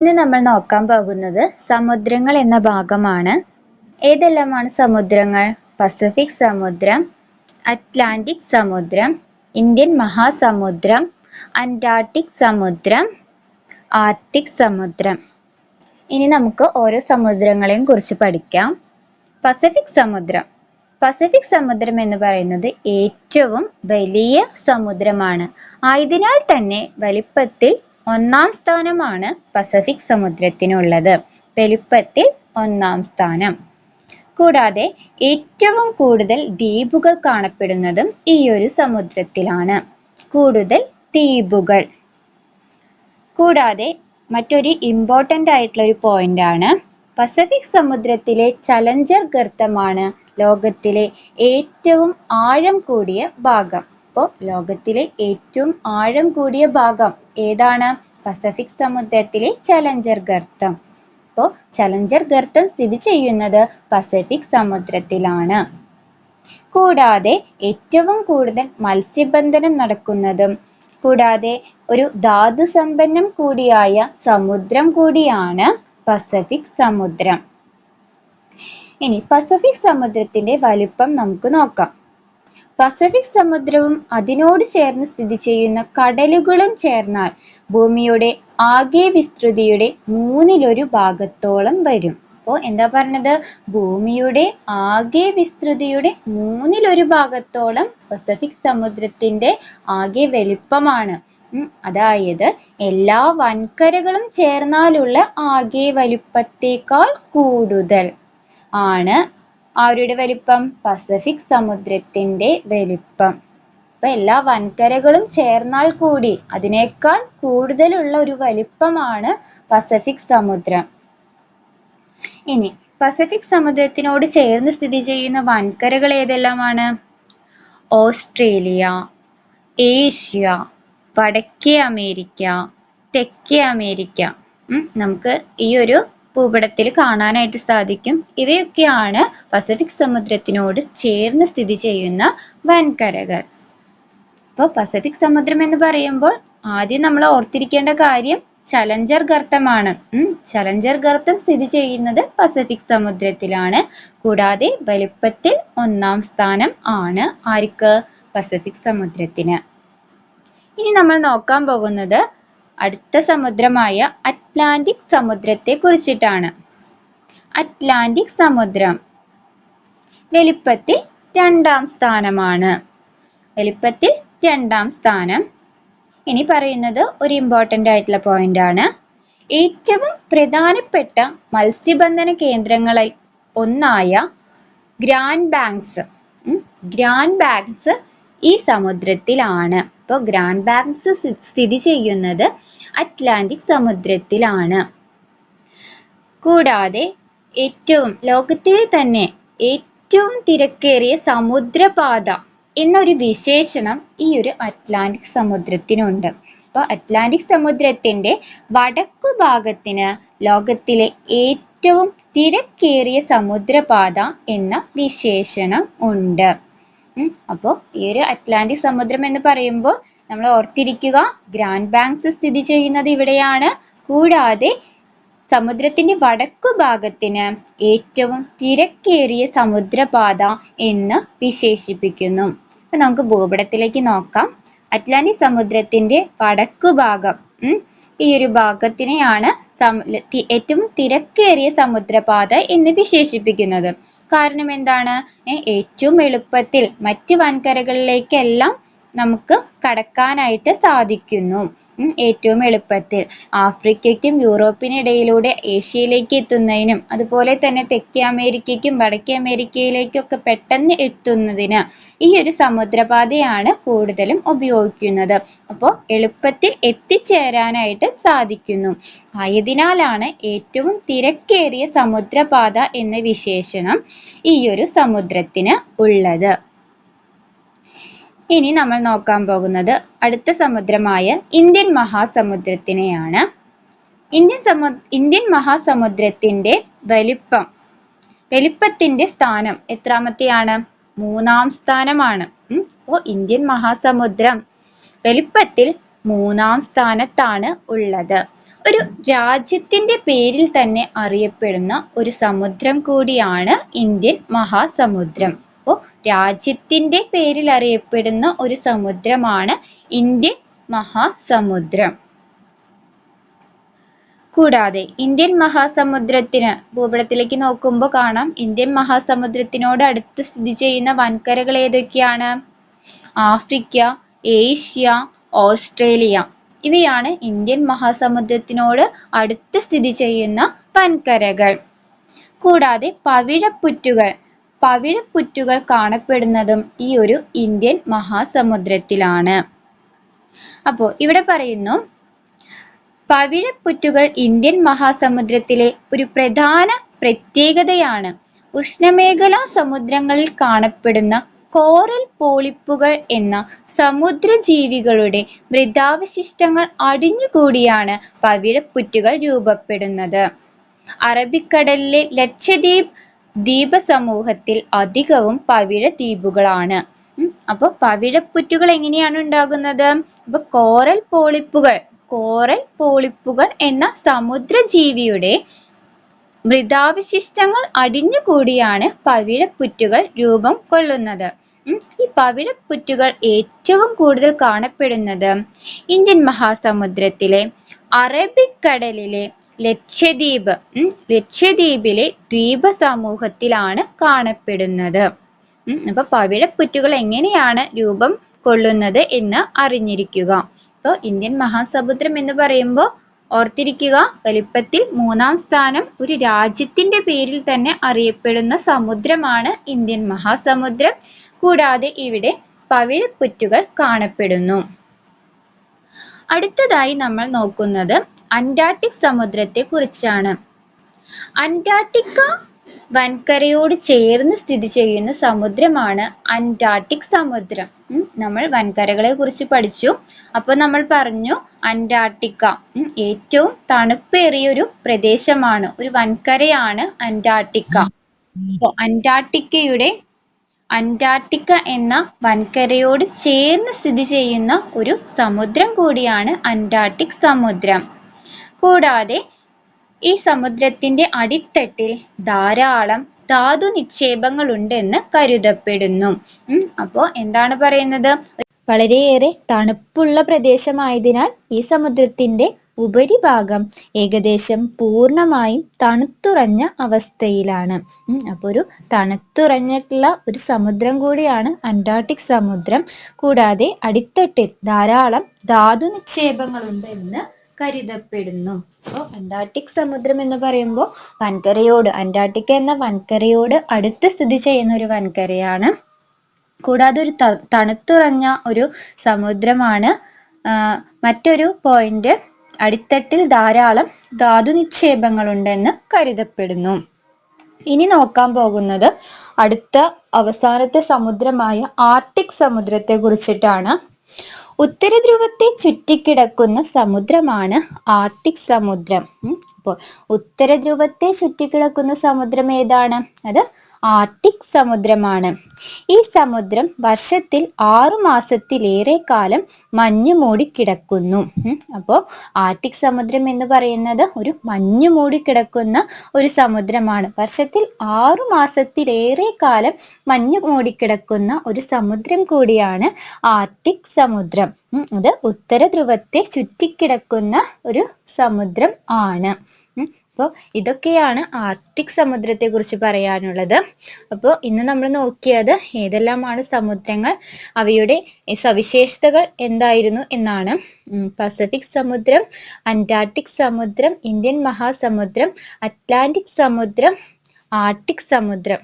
ഇന്ന് നമ്മൾ നോക്കാൻ പോകുന്നത് സമുദ്രങ്ങൾ എന്ന ഭാഗമാണ്. ഏതെല്ലാമാണ് സമുദ്രങ്ങൾ? പസഫിക് സമുദ്രം അറ്റ്ലാന്റിക് സമുദ്രം ഇന്ത്യൻ മഹാസമുദ്രം അന്റാർട്ടിക് സമുദ്രം ആർട്ടിക് സമുദ്രം. ഇനി നമുക്ക് ഓരോ സമുദ്രങ്ങളെയും കുറിച്ച് പഠിക്കാം. പസഫിക് സമുദ്രം. പസഫിക് സമുദ്രം എന്ന് പറയുന്നത് ഏറ്റവും വലിയ സമുദ്രമാണ്. ആയതിനാൽ തന്നെ വലിപ്പത്തിൽ ഒന്നാം സ്ഥാനമാണ് പസഫിക് സമുദ്രത്തിനുള്ളത്. വലുപ്പത്തിൽ ഒന്നാം സ്ഥാനം. കൂടാതെ ഏറ്റവും കൂടുതൽ ദ്വീപുകൾ കാണപ്പെടുന്നതും ഈ ഒരു സമുദ്രത്തിലാണ്. കൂടുതൽ ദ്വീപുകൾ. കൂടാതെ മറ്റൊരു ഇമ്പോർട്ടന്റ് ആയിട്ടുള്ള ഒരു പോയിന്റ് ആണ്. പസഫിക് സമുദ്രത്തിലെ ചലഞ്ചർ ഗർത്തമാണ് ലോകത്തിലെ ഏറ്റവും ആഴം കൂടിയ ഭാഗം. അപ്പോൾ ലോകത്തിലെ ഏറ്റവും ആഴം കൂടിയ ഭാഗം ഏതാണ്? പസഫിക് സമുദ്രത്തിലെ ചലഞ്ചർ ഗർത്തം. അപ്പോൾ ചലഞ്ചർ ഗർത്തം സ്ഥിതി ചെയ്യുന്നത് പസഫിക് സമുദ്രത്തിലാണ്. കൂടാതെ ഏറ്റവും കൂടുതൽ മത്സ്യബന്ധനം നടക്കുന്നതും കൂടാതെ ഒരു ധാതു സമ്പന്നം കൂടിയായ സമുദ്രം കൂടിയാണ് പസഫിക് സമുദ്രം. ഇനി പസഫിക് സമുദ്രത്തിന്റെ വലിപ്പം നമുക്ക് നോക്കാം. പസഫിക് സമുദ്രവും അതിനോട് ചേർന്ന് സ്ഥിതി ചെയ്യുന്ന കടലുകളും ചേർന്നാൽ ഭൂമിയുടെ ആകെ വിസ്തൃതിയുടെ മൂന്നിലൊരു ഭാഗത്തോളം വരും. അപ്പോൾ എന്താ പറഞ്ഞത്? ഭൂമിയുടെ ആകെ വിസ്തൃതിയുടെ മൂന്നിലൊരു ഭാഗത്തോളം പസഫിക് സമുദ്രത്തിന്റെ ആകെ വലിപ്പമാണ്. അതായത് എല്ലാ വൻകരകളും ചേർന്നാലുള്ള ആകെ വലിപ്പത്തേക്കാൾ കൂടുതൽ ആണ് ആരുടെ വലിപ്പം? പസഫിക് സമുദ്രത്തിന്റെ വലിപ്പം. അപ്പൊ എല്ലാ വൻകരകളും ചേർന്നാൽ കൂടി അതിനേക്കാൾ കൂടുതലുള്ള ഒരു വലിപ്പമാണ് പസഫിക് സമുദ്രം. ഇനി പസഫിക് സമുദ്രത്തിനോട് ചേർന്ന് സ്ഥിതി ചെയ്യുന്ന വൻകരകൾ ഏതെല്ലാമാണ്? ഓസ്ട്രേലിയ ഏഷ്യ വടക്കേ അമേരിക്ക തെക്കേ അമേരിക്ക. നമുക്ക് ഈ ഒരു ഭൂപടത്തിൽ കാണാനായിട്ട് സാധിക്കും. ഇവയൊക്കെയാണ് പസഫിക് സമുദ്രത്തിനോട് ചേർന്ന് സ്ഥിതി ചെയ്യുന്ന വൻകരകൾ അപ്പോൾ പസഫിക് സമുദ്രം എന്ന് പറയുമ്പോൾ ആദ്യം നമ്മൾ ഓർത്തിരിക്കേണ്ട കാര്യം ചലഞ്ചർ ഗർത്തമാണ്. ചലഞ്ചർ ഗർത്തം സ്ഥിതി ചെയ്യുന്നത് പസഫിക് സമുദ്രത്തിലാണ്. കൂടാതെ വലിപ്പത്തിൽ ഒന്നാം സ്ഥാനം ആണ് ആർക്ക്? പസഫിക് സമുദ്രത്തിന്. ഇനി നമ്മൾ നോക്കാൻ പോകുന്നത് അടുത്ത സമുദ്രമായ അറ്റ്ലാന്റിക് സമുദ്രത്തെ കുറിച്ചിട്ടാണ്. അറ്റ്ലാന്റിക് സമുദ്രം വലിപ്പത്തിൽ രണ്ടാം സ്ഥാനമാണ്. വലിപ്പത്തിൽ രണ്ടാം സ്ഥാനം. ഇനി പറയുന്നത് ഒരു ഇമ്പോർട്ടന്റ് ആയിട്ടുള്ള പോയിന്റ് ആണ്. ഏറ്റവും പ്രധാനപ്പെട്ട മത്സ്യബന്ധന കേന്ദ്രങ്ങളിൽ ഒന്നായ ഗ്രാൻഡ് ബാങ്ക്സ് ഗ്രാൻഡ് ബാങ്ക്സ് ഈ സമുദ്രത്തിലാണ്. അപ്പോൾ ഗ്രാൻഡ് ബാങ്ക്സ് സ്ഥിതി ചെയ്യുന്നത് അറ്റ്ലാന്റിക് സമുദ്രത്തിലാണ്. കൂടാതെ ഏറ്റവും ലോകത്തിലെ തന്നെ ഏറ്റവും തിരക്കേറിയ സമുദ്രപാത എന്നൊരു വിശേഷണം ഈ ഒരു അറ്റ്ലാന്റിക് സമുദ്രത്തിനുണ്ട്. അപ്പോൾ അറ്റ്ലാന്റിക് സമുദ്രത്തിന്റെ വടക്കു ഭാഗത്തിന് ലോകത്തിലെ ഏറ്റവും തിരക്കേറിയ സമുദ്രപാത എന്ന വിശേഷണം ഉണ്ട്. അപ്പോൾ ഈ ഒരു അറ്റ്ലാന്റിക് സമുദ്രം എന്ന് പറയുമ്പോൾ നമ്മൾ ഓർത്തിരിക്കുക ഗ്രാൻഡ് ബാങ്ക്സ് സ്ഥിതി ചെയ്യുന്നത് ഇവിടെയാണ്. കൂടാതെ സമുദ്രത്തിന്റെ വടക്കു ഭാഗത്തിന് ഏറ്റവും തിരക്കേറിയ സമുദ്രപാത എന്ന് വിശേഷിപ്പിക്കുന്നു. അപ്പൊ നമുക്ക് ഭൂപടത്തിലേക്ക് നോക്കാം. അറ്റ്ലാന്റിക് സമുദ്രത്തിന്റെ വടക്കു ഭാഗം ഈ ഒരു ഭാഗത്തിനെയാണ് ഏറ്റവും തിരക്കേറിയ സമുദ്രപാത എന്ന് വിശേഷിപ്പിക്കുന്നത്. കാരണം എന്താണ്? ഏറ്റവും എളുപ്പത്തിൽ മറ്റ് വൻകരകളിലേക്കെല്ലാം നമുക്ക് കടക്കാനായിട്ട് സാധിക്കുന്നു. ഏറ്റവും എളുപ്പത്തിൽ. ആഫ്രിക്കയ്ക്കും യൂറോപ്പിനിടയിലൂടെ ഏഷ്യയിലേക്ക് എത്തുന്നതിനും അതുപോലെ തന്നെ തെക്കേ അമേരിക്കയ്ക്കും വടക്കേ അമേരിക്കയിലേക്കൊക്കെ പെട്ടെന്ന് എത്തുന്നതിന് ഈ ഒരു സമുദ്രപാതയാണ് കൂടുതലും ഉപയോഗിക്കുന്നത്. അപ്പോൾ എളുപ്പത്തിൽ എത്തിച്ചേരാനായിട്ട് സാധിക്കുന്നു. ആയതിനാലാണ് ഏറ്റവും തിരക്കേറിയ സമുദ്രപാത എന്ന വിശേഷണം ഈ ഒരു സമുദ്രത്തിന് ഉള്ളത്. ഇനി നമ്മൾ നോക്കാൻ പോകുന്നത് അടുത്ത സമുദ്രമായ ഇന്ത്യൻ മഹാസമുദ്രത്തിനെയാണ്. ഇന്ത്യൻ സമു ഇന്ത്യൻ മഹാസമുദ്രത്തിന്റെ വലിപ്പം വലിപ്പത്തിന്റെ സ്ഥാനം എത്രാമത്തെയാണ്? മൂന്നാം സ്ഥാനമാണ്. ഓ ഇന്ത്യൻ മഹാസമുദ്രം വലിപ്പത്തിൽ മൂന്നാം സ്ഥാനത്താണ് ഉള്ളത്. ഒരു രാജ്യത്തിന്റെ പേരിൽ തന്നെ അറിയപ്പെടുന്ന ഒരു സമുദ്രം കൂടിയാണ് ഇന്ത്യൻ മഹാസമുദ്രം. അപ്പോൾ രാജ്യത്തിന്റെ പേരിൽ അറിയപ്പെടുന്ന ഒരു സമുദ്രമാണ് ഇന്ത്യൻ മഹാസമുദ്രം. കൂടാതെ ഇന്ത്യൻ മഹാസമുദ്രത്തിന് ഭൂപടത്തിലേക്ക് നോക്കുമ്പോൾ കാണാം. ഇന്ത്യൻ മഹാസമുദ്രത്തിനോട് അടുത്ത് സ്ഥിതി ചെയ്യുന്ന വൻകരകൾ ഏതൊക്കെയാണ്? Africa Asia Australia. ഇവയാണ് ഇന്ത്യൻ മഹാസമുദ്രത്തിനോട് അടുത്ത് സ്ഥിതി ചെയ്യുന്ന വൻകരകൾ. കൂടാതെ പവിഴപ്പുറ്റുകൾ. പവിഴപ്പുറ്റുകൾ കാണപ്പെടുന്നതും ഈ ഒരു ഇന്ത്യൻ മഹാസമുദ്രത്തിലാണ്. അപ്പോൾ ഇവിടെ പറയുന്നു പവിഴപ്പുറ്റുകൾ ഇന്ത്യൻ മഹാസമുദ്രത്തിലെ ഒരു പ്രധാന പ്രത്യേകതയാണ്. ഉഷ്ണമേഖലാ സമുദ്രങ്ങളിൽ കാണപ്പെടുന്ന കോറൽ പോളിപ്പുകൾ എന്ന സമുദ്രജീവികളുടെ മൃതാവശിഷ്ടങ്ങൾ അടിഞ്ഞുകൂടിയാണ് പവിഴപ്പുറ്റുകൾ രൂപപ്പെടുന്നത്. അറബിക്കടലിലെ ലക്ഷദ്വീപ് ദ്വീപസമൂഹത്തിൽ അധികവും പവിഴ ദ്വീപുകളാണ്. അപ്പോൾ പവിഴപ്പുറ്റുകൾ എങ്ങനെയാണ് ഉണ്ടാകുന്നത്? അപ്പൊ കോറൽ പോളിപ്പുകൾ കോറൽ പോളിപ്പുകൾ എന്ന സമുദ്രജീവിയുടെ മൃതാവശിഷ്ടങ്ങൾ അടിഞ്ഞുകൂടിയാണ് പവിഴപ്പുറ്റുകൾ രൂപം കൊള്ളുന്നത്. ഈ പവിഴപ്പുറ്റുകൾ ഏറ്റവും കൂടുതൽ കാണപ്പെടുന്നത് ഇന്ത്യൻ മഹാസമുദ്രത്തിലെ അറബിക്കടലിലെ ലക്ഷദ്വീപ് ലക്ഷദ്വീപിലെ ദ്വീപ സമൂഹത്തിലാണ് കാണപ്പെടുന്നത് അപ്പൊ പവിഴപ്പുറ്റുകൾ എങ്ങനെയാണ് രൂപം കൊള്ളുന്നത് എന്ന് അറിഞ്ഞിരിക്കുക. അപ്പോൾ ഇന്ത്യൻ മഹാസമുദ്രം എന്ന് പറയുമ്പോൾ ഓർത്തിരിക്കുക വലിപ്പത്തിൽ മൂന്നാം സ്ഥാനം ഒരു രാജ്യത്തിന്റെ പേരിൽ തന്നെ അറിയപ്പെടുന്ന സമുദ്രമാണ് ഇന്ത്യൻ മഹാസമുദ്രം. കൂടാതെ ഇവിടെ പവിഴപ്പുറ്റുകൾ കാണപ്പെടുന്നു. അടുത്തതായി നമ്മൾ നോക്കുന്നത് അന്റാർട്ടിക് സമുദ്രത്തെ കുറിച്ചാണ് അന്റാർട്ടിക്ക വൻകരയോട് ചേർന്ന് സ്ഥിതി ചെയ്യുന്ന സമുദ്രമാണ് അന്റാർട്ടിക് സമുദ്രം. നമ്മൾ വൻകരകളെ കുറിച്ച് പഠിച്ചു. അപ്പോൾ നമ്മൾ പറഞ്ഞു അന്റാർട്ടിക്ക ഏറ്റവും തണുപ്പേറിയ ഒരു പ്രദേശമാണ്. ഒരു വൻകരയാണ് അന്റാർട്ടിക്ക. അപ്പോൾ അന്റാർട്ടിക്കയുടെ അന്റാർട്ടിക്ക എന്ന വൻകരയോട് ചേർന്ന് സ്ഥിതി ചെയ്യുന്ന ഒരു സമുദ്രം കൂടിയാണ് അന്റാർട്ടിക് സമുദ്രം. കൂടാതെ ഈ സമുദ്രത്തിന്റെ അടിത്തട്ടിൽ ധാരാളം ധാതു നിക്ഷേപങ്ങളുണ്ടെന്ന് കരുതപ്പെടുന്നു. അപ്പോൾ എന്താണ് പറയുന്നത്? വളരെയേറെ തണുപ്പുള്ള പ്രദേശമായതിനാൽ ഈ സമുദ്രത്തിന്റെ ഉപരിഭാഗം ഏകദേശം പൂർണമായും തണുത്തുറഞ്ഞ അവസ്ഥയിലാണ്. അപ്പോൾ ഒരു തണുത്തുറഞ്ഞിട്ടുള്ള ഒരു സമുദ്രം കൂടിയാണ് അന്റാർട്ടിക് സമുദ്രം. കൂടാതെ അടിത്തട്ടിൽ ധാരാളം ധാതു നിക്ഷേപങ്ങളുണ്ട് എന്ന് കരുതപ്പെടുന്നു. അപ്പോൾ അന്റാർട്ടിക് സമുദ്രം എന്ന് പറയുമ്പോൾ വൻകരയോട് അന്റാർട്ടിക് എന്ന വൻകരയോട് അടുത്ത് സ്ഥിതി ചെയ്യുന്ന ഒരു വൻകരയാണ്. കൂടാതെ ഒരു തണുത്തുറഞ്ഞ ഒരു സമുദ്രമാണ്. മറ്റൊരു പോയിന്റ് അടിത്തട്ടിൽ ധാരാളം ധാതു നിക്ഷേപങ്ങളുണ്ടെന്ന് കരുതപ്പെടുന്നു. ഇനി നോക്കാൻ പോകുന്നത് അടുത്ത അവസാനത്തെ സമുദ്രമായ ആർട്ടിക് സമുദ്രത്തെ കുറിച്ചിട്ടാണ് ഉത്തരധ്രുവത്തെ ചുറ്റിക്കിടക്കുന്ന സമുദ്രമാണ് ആർട്ടിക് സമുദ്രം. അപ്പോൾ ഉത്തര ധ്രുവത്തെ ചുറ്റിക്കിടക്കുന്ന സമുദ്രം ഏതാണ്? അത് ആർട്ടിക് സമുദ്രമാണ്. ഈ സമുദ്രം വർഷത്തിൽ ആറു മാസത്തിലേറെ കാലം മഞ്ഞു മൂടി കിടക്കുന്നു. അപ്പോൾ ആർട്ടിക് സമുദ്രം എന്ന് പറയുന്നത് ഒരു മഞ്ഞു മൂടി കിടക്കുന്ന ഒരു സമുദ്രമാണ്. വർഷത്തിൽ ആറു മാസത്തിലേറെ കാലം മഞ്ഞു മൂടിക്കിടക്കുന്ന ഒരു സമുദ്രം കൂടിയാണ് ആർട്ടിക് സമുദ്രം. അത് ഉത്തര ധ്രുവത്തെ ചുറ്റിക്കിടക്കുന്ന ഒരു സമുദ്രം ആണ്. അപ്പോൾ ഇതൊക്കെയാണ് ആർട്ടിക് സമുദ്രത്തെ കുറിച്ച് പറയാനുള്ളത്. അപ്പോൾ ഇന്ന് നമ്മൾ നോക്കിയത് ഏതെല്ലാമാണ് സമുദ്രങ്ങൾ അവയുടെ സവിശേഷതകൾ എന്തായിരുന്നു എന്നാണ്. പസഫിക് സമുദ്രം അന്റാർട്ടിക് സമുദ്രം ഇന്ത്യൻ മഹാസമുദ്രം അറ്റ്ലാന്റിക് സമുദ്രം ആർട്ടിക് സമുദ്രം.